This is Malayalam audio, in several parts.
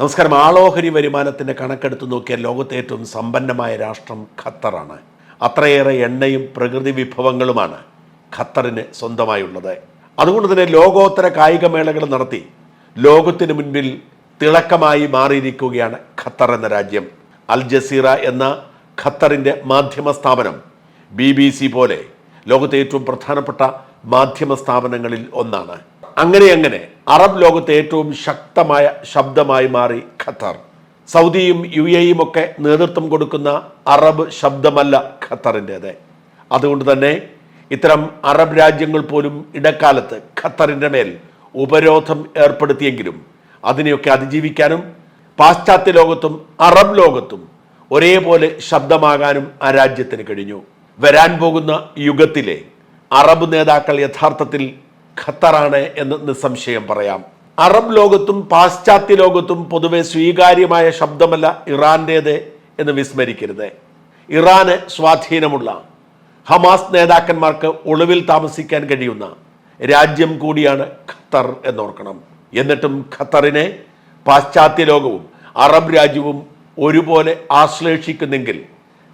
നമസ്കാരം. ആളോഹരി വരുമാനത്തിന്റെ കണക്കെടുത്ത് നോക്കിയാൽ ലോകത്തെ ഏറ്റവും സമ്പന്നമായ രാഷ്ട്രം ഖത്തറാണ്. അത്രയേറെ എണ്ണയും പ്രകൃതി വിഭവങ്ങളുമാണ് ഖത്തറിന് സ്വന്തമായുള്ളത്. അതുകൊണ്ട് തന്നെ ലോകോത്തര കായികമേളകൾ നടത്തി ലോകത്തിന് മുൻപിൽ തിളക്കമായി മാറിയിരിക്കുകയാണ് ഖത്തർ എന്ന രാജ്യം. അൽ ജസീറ എന്ന ഖത്തറിന്റെ മാധ്യമ സ്ഥാപനം ബി ബി സി പോലെ ലോകത്തെ ഏറ്റവും പ്രധാനപ്പെട്ട മാധ്യമ സ്ഥാപനങ്ങളിൽ ഒന്നാണ്. അങ്ങനെ അങ്ങനെ അറബ് ലോകത്തെ ഏറ്റവും ശക്തമായ ശബ്ദമായി മാറി ഖത്തർ. സൗദിയും യു എയും ഒക്കെ നേതൃത്വം കൊടുക്കുന്ന അറബ് ശബ്ദമല്ല ഖത്തറിന്റേത്. അതുകൊണ്ട് തന്നെ ഇത്തരം അറബ് രാജ്യങ്ങൾ പോലും ഇടക്കാലത്ത് ഖത്തറിന്റെ മേൽ ഉപരോധം ഏർപ്പെടുത്തിയെങ്കിലും അതിനെയൊക്കെ അതിജീവിക്കാനും പാശ്ചാത്യ ലോകത്തും അറബ് ലോകത്തും ഒരേപോലെ ശബ്ദമാകാനും ആ രാജ്യത്തിന് കഴിഞ്ഞു. വരാൻ പോകുന്ന യുഗത്തിലെ അറബ് നേതാക്കൾ യഥാർത്ഥത്തിൽ ഖത്തറാണ് എന്ന് നിസ്സംശയം പറയാം. അറബ് ലോകത്തും പാശ്ചാത്യ ലോകത്തും പൊതുവെ സ്വീകാര്യമായ ശബ്ദമല്ല ഇറാന്റേത് എന്ന് വിസ്മരിക്കരുത്. ഇറാന് സ്വാധീനമുള്ള ഹമാസ് നേതാക്കന്മാർക്ക് ഒളിവിൽ താമസിക്കാൻ കഴിയുന്ന രാജ്യം കൂടിയാണ് ഖത്തർ എന്നോർക്കണം. എന്നിട്ടും ഖത്തറിനെ പാശ്ചാത്യ ലോകവും അറബ് രാജ്യവും ഒരുപോലെ ആശ്ലേഷിക്കുന്നെങ്കിൽ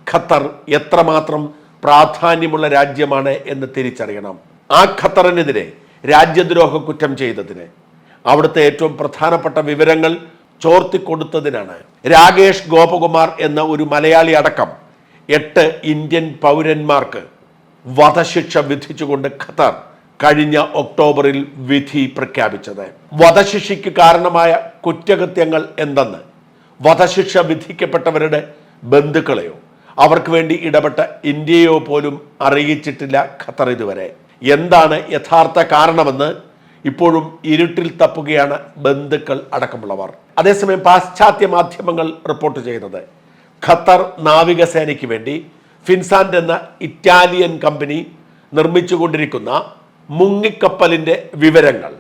ഖത്തർ എത്രമാത്രം പ്രാധാന്യമുള്ള രാജ്യമാണ് എന്ന് തിരിച്ചറിയണം. ആ ഖത്തറിനെതിരെ രാജ്യദ്രോഹ കുറ്റം ചെയ്തതിന്. അവിടുത്തെ ഏറ്റവും പ്രധാനപ്പെട്ട വിവരങ്ങൾ ചോർത്തിക്കൊടുത്തതിനാണ് രാകേഷ് ഗോപകുമാർ എന്ന ഒരു മലയാളി അടക്കം എട്ട് ഇന്ത്യൻ പൗരന്മാർക്ക് വധശിക്ഷ വിധിച്ചുകൊണ്ട് ഖത്തർ കഴിഞ്ഞ ഒക്ടോബറിൽ വിധി പ്രഖ്യാപിച്ചത്. വധശിക്ഷയ്ക്ക് കാരണമായ കുറ്റകൃത്യങ്ങൾ എന്തെന്ന്? വധശിക്ഷ വിധിക്കപ്പെട്ടവരുടെ ബന്ധുക്കളെയോ? അവർക്ക് വേണ്ടി ഇടപെട്ട ഇന്ത്യയോ പോലും അറിയിച്ചിട്ടില്ല ഖത്തർ ഇതുവരെ. എന്താണ് യഥാർത്ഥ കാരണമെന്ന് ഇപ്പോഴും ഇരുട്ടിൽ തപ്പുകയാണ് ബന്ധുക്കൾ അടക്കമുള്ളവർ. അതേസമയം പാശ്ചാത്യ മാധ്യമങ്ങൾ റിപ്പോർട്ട് ചെയ്യുന്നത്. ഖത്തർ നാവികസേനയ്ക്ക് വേണ്ടി ഫിൻസാൻഡ് എന്ന ഇറ്റാലിയൻ കമ്പനി നിർമ്മിച്ചുകൊണ്ടിരിക്കുന്ന മുങ്ങിക്കപ്പലിന്റെ വിവരങ്ങൾ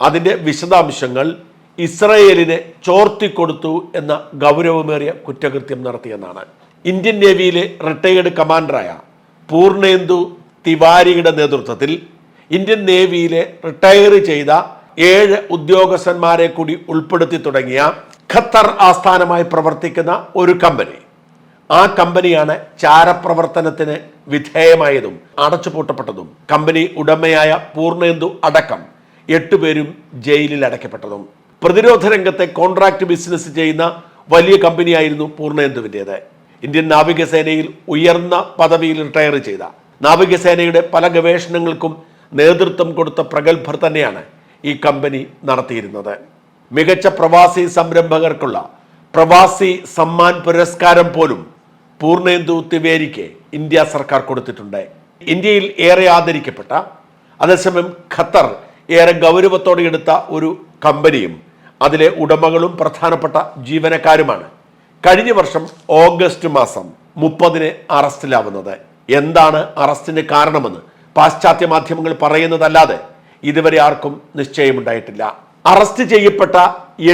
അതിന്റെ വിശദാംശങ്ങൾ ഇസ്രയേലിനെ ചോർത്തിക്കൊടുത്തു എന്ന ഗൗരവമേറിയ കുറ്റകൃത്യം നടത്തിയെന്നാണ്. ഇന്ത്യൻ നേവിയിലെ റിട്ടയേർഡ് കമാൻഡറായ പൂർണേന്ദു തിവാരിയുടെ നേതൃത്വത്തിൽ ഇന്ത്യൻ നേവിയിലെ റിട്ടയർ ചെയ്ത ഏഴ് ഉദ്യോഗസ്ഥന്മാരെ കൂടി ഉൾപ്പെടുത്തി തുടങ്ങിയ ഖത്തർ ആസ്ഥാനമായി പ്രവർത്തിക്കുന്ന ഒരു കമ്പനി. ആ കമ്പനിയാണ് ചാരപ്രവർത്തനത്തിന് വിധേയമായതും അടച്ചുപൂട്ടപ്പെട്ടതും. കമ്പനി ഉടമയായ പൂർണേന്ദു അടക്കം എട്ടുപേരും ജയിലിൽ അടയ്ക്കപ്പെട്ടതും. പ്രതിരോധ രംഗത്തെ കോൺട്രാക്ട് ബിസിനസ് ചെയ്യുന്ന വലിയ കമ്പനിയായിരുന്നു പൂർണേന്ദുവിന്റെത്. ഇന്ത്യൻ നാവികസേനയിൽ ഉയർന്ന പദവിയിൽ റിട്ടയർ ചെയ്ത നാവികസേനയുടെ പല ഗവേഷണങ്ങൾക്കും നേതൃത്വം കൊടുത്ത പ്രഗത്ഭർ തന്നെയാണ് ഈ കമ്പനി നടത്തിയിരുന്നത്. മികച്ച പ്രവാസി സംരംഭകർക്കുള്ള പ്രവാസി സമ്മാൻ പുരസ്കാരം പോലും പൂർണേന്ദു തിവേരിക്ക് ഇന്ത്യ സർക്കാർ കൊടുത്തിട്ടുണ്ട്. ഇന്ത്യയിൽ ഏറെ ആദരിക്കപ്പെട്ട അതേസമയം ഖത്തർ ഏറെ ഗൗരവത്തോടെ എടുത്ത ഒരു കമ്പനിയും അതിലെ ഉടമകളും പ്രധാനപ്പെട്ട ജീവനക്കാരുമാണ്. കഴിഞ്ഞ വർഷം ഓഗസ്റ്റ് മാസം മുപ്പതിന് അറസ്റ്റിലാവുന്നത്. എന്താണ് അറസ്റ്റിന് കാരണമെന്ന് പാശ്ചാത്യ മാധ്യമങ്ങൾ പറയുന്നതല്ലാതെ ഇതുവരെ ആർക്കും നിശ്ചയമുണ്ടായിട്ടില്ല. അറസ്റ്റ് ചെയ്യപ്പെട്ട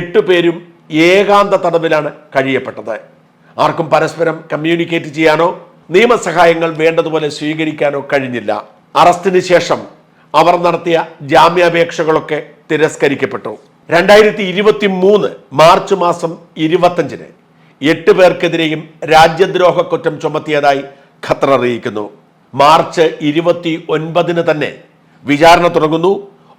എട്ട് പേരും ഏകാന്ത തടവിലാണ് കഴിയപ്പെട്ടത്. ആർക്കും പരസ്പരം കമ്മ്യൂണിക്കേറ്റ് ചെയ്യാനോ നിയമസഹായങ്ങൾ വേണ്ടതുപോലെ സ്വീകരിക്കാനോ കഴിഞ്ഞില്ല. അറസ്റ്റിന് ശേഷം അവർ നടത്തിയ ജാമ്യാപേക്ഷകളൊക്കെ തിരസ്കരിക്കപ്പെട്ടു. രണ്ടായിരത്തി ഇരുപത്തി മൂന്ന് മാർച്ച് മാസം ഇരുപത്തഞ്ചിന് എട്ട് പേർക്കെതിരെയും രാജ്യദ്രോഹ കുറ്റം ചുമത്തിയതായി ഖത്തർ അറിയിക്കുന്നു. മാർച്ച് ഇരുപത്തി ഒൻപതിന് തന്നെ വിചാരണ തുടങ്ങുന്നു.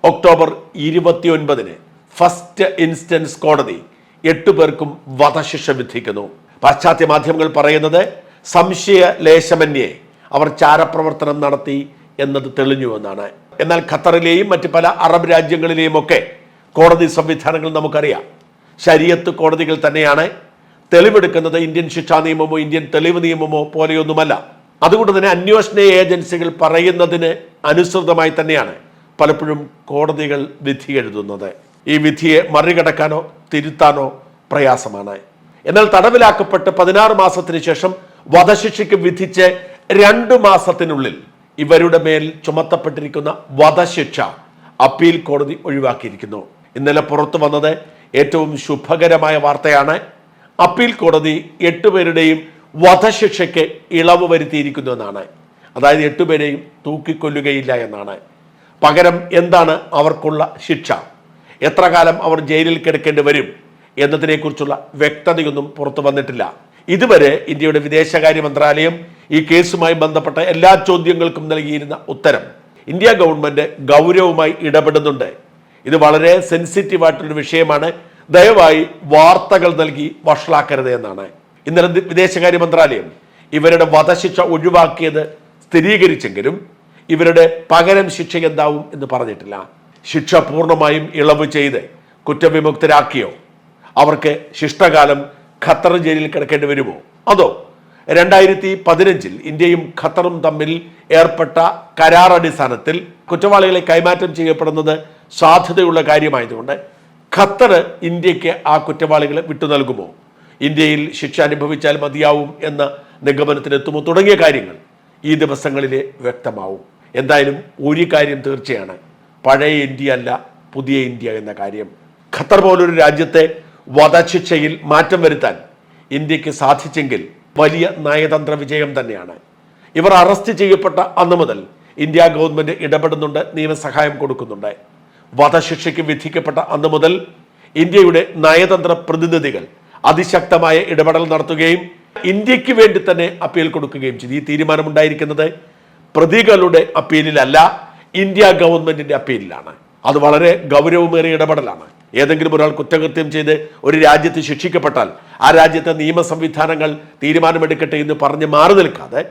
ഒക്ടോബർ ഇരുപത്തി ഒൻപതിന് ഫസ്റ്റ് ഇൻസ്റ്റൻസ് കോടതി എട്ടു പേർക്കും വധശിക്ഷ വിധിക്കുന്നു. പാശ്ചാത്യ മാധ്യമങ്ങൾ പറയുന്നത് സംശയ ലേശമന്യേ അവർ ചാരപ്രവർത്തനം നടത്തി എന്നത് തെളിഞ്ഞുവെന്നാണ് എന്നാൽ ഖത്തറിലെയും മറ്റ് പല അറബ് രാജ്യങ്ങളിലെയും ഒക്കെ കോടതി സംവിധാനങ്ങൾ നമുക്കറിയാം. ശരീഅത്ത് കോടതികൾ തന്നെയാണ് തെളിവെടുക്കുന്നത് ഇന്ത്യൻ ശിക്ഷാ നിയമമോ ഇന്ത്യൻ തെളിവ് നിയമമോ പോലെയൊന്നുമല്ല. അതുകൊണ്ട് തന്നെ അന്വേഷണ ഏജൻസികൾ പറയുന്നതിന് അനുസൃതമായി തന്നെയാണ് പലപ്പോഴും കോടതികൾ വിധി എഴുതുന്നത്. ഈ വിധിയെ മറികടക്കാനോ തിരുത്താനോ പ്രയാസമാണ്. എന്നാൽ തടവിലാക്കപ്പെട്ട് പതിനാറ് മാസത്തിന് ശേഷം വധശിക്ഷയ്ക്ക് വിധിച്ച് രണ്ടു മാസത്തിനുള്ളിൽ ഇവരുടെ മേൽ ചുമത്തപ്പെട്ടിരിക്കുന്ന വധശിക്ഷ അപ്പീൽ കോടതി ഒഴിവാക്കിയിരിക്കുന്നു. ഇന്നലെ പുറത്തു വന്നത് ഏറ്റവും ശുഭകരമായ വാർത്തയാണ് അപ്പീൽ കോടതി എട്ടുപേരുടെയും വധശിക്ഷയ്ക്ക് ഇളവ് വരുത്തിയിരിക്കുന്നു എന്നാണ്. അതായത് എട്ടുപേരെയും തൂക്കിക്കൊല്ലുകയില്ല എന്നാണ്. പകരം എന്താണ് അവർക്കുള്ള ശിക്ഷ? എത്ര കാലം അവർ ജയിലിൽ കിടക്കേണ്ടി വരും എന്നതിനെക്കുറിച്ചുള്ള വ്യക്തതയൊന്നും പുറത്തു വന്നിട്ടില്ല. ഇതുവരെ ഇന്ത്യയുടെ വിദേശകാര്യ മന്ത്രാലയം ഈ കേസുമായി ബന്ധപ്പെട്ട എല്ലാ ചോദ്യങ്ങൾക്കും നൽകിയിരുന്ന ഉത്തരം ഇന്ത്യ ഗവൺമെന്റ് ഗൗരവമായി ഇടപെടുന്നുണ്ട്. ഇത് വളരെ സെൻസിറ്റീവ് ആയിട്ടൊരു വിഷയമാണ്. ദയവായി വാർത്തകൾ നൽകി വഷളാക്കരുത് എന്നാണ്. ഇന്നലെ വിദേശകാര്യ മന്ത്രാലയം ഇവരുടെ വധശിക്ഷ ഒഴിവാക്കിയത് സ്ഥിരീകരിച്ചെങ്കിലും ഇവരുടെ പകരം ശിക്ഷ എന്താവും എന്ന് പറഞ്ഞിട്ടില്ല. ശിക്ഷ പൂർണമായും ഇളവ് ചെയ്ത് കുറ്റവിമുക്തരാക്കിയോ? അവർക്ക് ശിഷ്ടകാലം ഖത്തർ ജയിലിൽ കിടക്കേണ്ടി വരുമോ? അതോ രണ്ടായിരത്തി പതിനഞ്ചിൽ ഇന്ത്യയും ഖത്തറും തമ്മിൽ ഏർപ്പെട്ട കരാർ അടിസ്ഥാനത്തിൽ കുറ്റവാളികളെ കൈമാറ്റം ചെയ്യപ്പെടുന്നത് സാധ്യതയുള്ള കാര്യമായതുകൊണ്ട് ഖത്തർ ഇന്ത്യയ്ക്ക് ആ കുറ്റവാളികളെ വിട്ടു നൽകുമോ? ഇന്ത്യയിൽ ശിക്ഷ അനുഭവിച്ചാൽ മതിയാവും എന്ന നിഗമനത്തിലെത്തുമോ തുടങ്ങിയ കാര്യങ്ങൾ ഈ ദിവസങ്ങളിലെ വ്യക്തമാവും. എന്തായാലും ഒരു കാര്യം തീർച്ചയാണ്. പഴയ ഇന്ത്യ അല്ല പുതിയ ഇന്ത്യ എന്ന കാര്യം. ഖത്തർ പോലൊരു രാജ്യത്തെ വധശിക്ഷയിൽ മാറ്റം വരുത്താൻ ഇന്ത്യയ്ക്ക് സാധിച്ചെങ്കിൽ വലിയ നയതന്ത്ര വിജയം തന്നെയാണ്. ഇവർ അറസ്റ്റ് ചെയ്യപ്പെട്ട അന്ന് മുതൽ ഇന്ത്യ ഗവൺമെന്റ് ഇടപെടുന്നുണ്ട് നിയമസഹായം കൊടുക്കുന്നുണ്ട്. വധശിക്ഷയ്ക്ക് വിധിക്കപ്പെട്ട അന്ന് മുതൽ ഇന്ത്യയുടെ നയതന്ത്ര പ്രതിനിധികൾ അതിശക്തമായ ഇടപെടൽ നടത്തുകയും ഇന്ത്യയ്ക്ക് വേണ്ടി തന്നെ അപ്പീൽ കൊടുക്കുകയും ചെയ്തു. ഈ തീരുമാനമുണ്ടായിരിക്കുന്നത് പ്രതികളുടെ അപ്പീലിലല്ല ഇന്ത്യ ഗവൺമെന്റിന്റെ അപ്പീലിലാണ്. അത് വളരെ ഗൗരവമേറിയ ഇടപെടലാണ്. ഏതെങ്കിലും ഒരാൾ കുറ്റകൃത്യം ചെയ്ത് ഒരു രാജ്യത്ത് ശിക്ഷിക്കപ്പെട്ടാൽ ആ രാജ്യത്തെ നിയമ സംവിധാനങ്ങൾ തീരുമാനമെടുക്കട്ടെ എന്ന് പറഞ്ഞ് മാറി നിൽക്കാതെ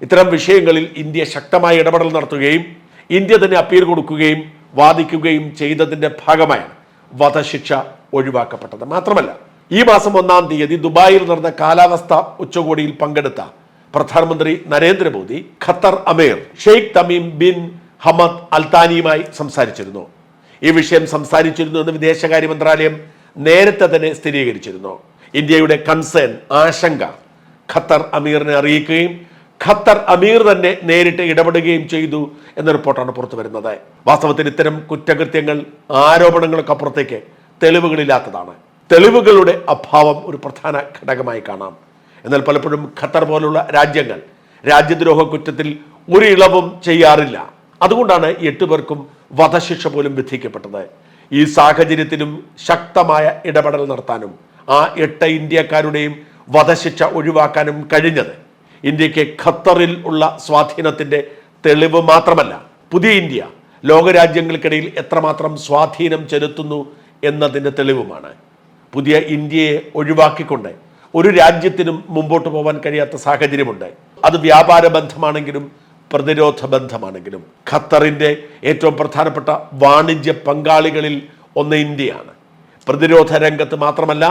ഇത്തരം വിഷയങ്ങളിൽ ഇന്ത്യ ശക്തമായ ഇടപെടൽ നടത്തുകയും ഇന്ത്യ തന്നെ അപ്പീൽ കൊടുക്കുകയും വാദിക്കുകയും ചെയ്തതിന്റെ ഭാഗമായാണ് വധശിക്ഷ ഒഴിവാക്കപ്പെട്ടത്. മാത്രമല്ല ഈ മാസം ഒന്നാം തീയതി ദുബായിൽ നടന്ന കാലാവസ്ഥ ഉച്ചകോടിയിൽ പങ്കെടുത്ത പ്രധാനമന്ത്രി നരേന്ദ്രമോദി ഖത്തർ അമീർ ഷെയ്ഖ് തമീം ബിൻ ഹമദ് അൽത്താനിയുമായി സംസാരിച്ചിരുന്നു. ഈ വിഷയം സംസാരിച്ചിരുന്നു എന്ന് വിദേശകാര്യ മന്ത്രാലയം നേരത്തെ തന്നെ സ്ഥിരീകരിച്ചിരുന്നു. ഇന്ത്യയുടെ കൺസേൺ ആശങ്ക ഖത്തർ അമീറിനെ അറിയിക്കുകയും ഖത്തർ അമീർ തന്നെ നേരിട്ട് ഇടപെടുകയും ചെയ്തു എന്ന റിപ്പോർട്ടാണ് പുറത്തു വരുന്നത്. വാസ്തവത്തിൽ ഇത്തരം കുറ്റകൃത്യങ്ങൾ ആരോപണങ്ങൾക്ക് അപ്പുറത്തേക്ക് തെളിവുകളില്ലാത്തതാണ്. തെളിവുകളുടെ അഭാവം ഒരു പ്രധാന ഘടകമായി കാണാം. എന്നാൽ പലപ്പോഴും ഖത്തർ പോലുള്ള രാജ്യങ്ങൾ രാജ്യദ്രോഹ കുറ്റത്തിൽ ഒരു ഇളവും ചെയ്യാറില്ല. അതുകൊണ്ടാണ് എട്ട് പേർക്കും വധശിക്ഷ പോലും വിധിക്കപ്പെട്ടത്. ഈ സാഹചര്യത്തിലും ശക്തമായ ഇടപെടൽ നടത്താനും ആ എട്ട് ഇന്ത്യക്കാരുടെയും വധശിക്ഷ ഒഴിവാക്കാനും കഴിഞ്ഞത് ഇന്ത്യയ്ക്ക് ഖത്തറിൽ ഉള്ള സ്വാധീനത്തിന്റെ തെളിവ് മാത്രമല്ല പുതിയ ഇന്ത്യ ലോകരാജ്യങ്ങൾക്കിടയിൽ എത്രമാത്രം സ്വാധീനം ചെലുത്തുന്നു എന്നതിന്റെ തെളിവുമാണ്. പുതിയ ഇന്ത്യയെ ഒഴിവാക്കിക്കൊണ്ട് ഒരു രാജ്യത്തിനും മുമ്പോട്ട് പോകാൻ കഴിയാത്ത സാഹചര്യമുണ്ട്. അത് വ്യാപാര ബന്ധമാണെങ്കിലും പ്രതിരോധ ബന്ധമാണെങ്കിലും. ഖത്തറിന്റെ ഏറ്റവും പ്രധാനപ്പെട്ട വാണിജ്യ പങ്കാളികളിൽ ഒന്ന് ഇന്ത്യയാണ്. പ്രതിരോധ രംഗത്ത് മാത്രമല്ല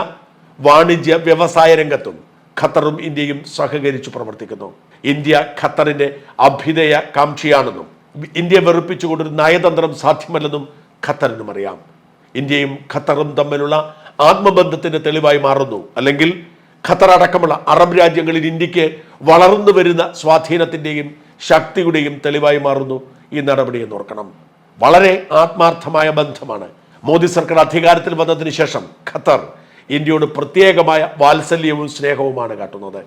വാണിജ്യ വ്യവസായ രംഗത്തും ഖത്തറും ഇന്ത്യയും സഹകരിച്ചു പ്രവർത്തിക്കുന്നു. ഇന്ത്യ ഖത്തറിന്റെ അഭ്യുദയ കാംക്ഷിയാണെന്നും ഇന്ത്യ വെറുപ്പിച്ചുകൊണ്ടൊരു നയതന്ത്രം സാധ്യമല്ലെന്നും ഖത്തറിനും അറിയാം. ഇന്ത്യയും ഖത്തറും തമ്മിലുള്ള ആത്മബന്ധത്തിന്റെ തെളിവായി മാറുന്നു. അല്ലെങ്കിൽ ഖത്തർ അടക്കമുള്ള അറബ് രാജ്യങ്ങളിൽ ഇന്ത്യയ്ക്ക് വളർന്നു വരുന്ന സ്വാധീനത്തിന്റെയും ശക്തിയുടെയും തെളിവായി മാറുന്നു ഈ നടപടി എന്ന് ഓർക്കണം. വളരെ ആത്മാർത്ഥമായ ബന്ധമാണ്. മോദി സർക്കാർ അധികാരത്തിൽ വന്നതിന് ശേഷം ഖത്തർ ഇന്ത്യയോട് പ്രത്യേകമായ വാത്സല്യവും സ്നേഹവുമാണ് കാട്ടുന്നത്.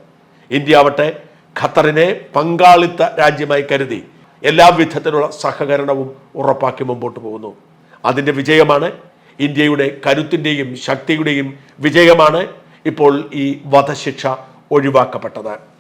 ഇന്ത്യ ആവട്ടെ ഖത്തറിനെ പങ്കാളിത്ത രാജ്യമായി കരുതി എല്ലാ വിധത്തിലുള്ള സഹകരണവും ഉറപ്പാക്കി മുമ്പോട്ട് പോകുന്നു. അതിന്റെ വിജയമാണ് ഇന്ത്യയുടെ കരുത്തിന്റെയും ശക്തിയുടെയും വിജയമാണ് ഇപ്പോൾ ഈ വധശിക്ഷ ഒഴിവാക്കപ്പെട്ടത്.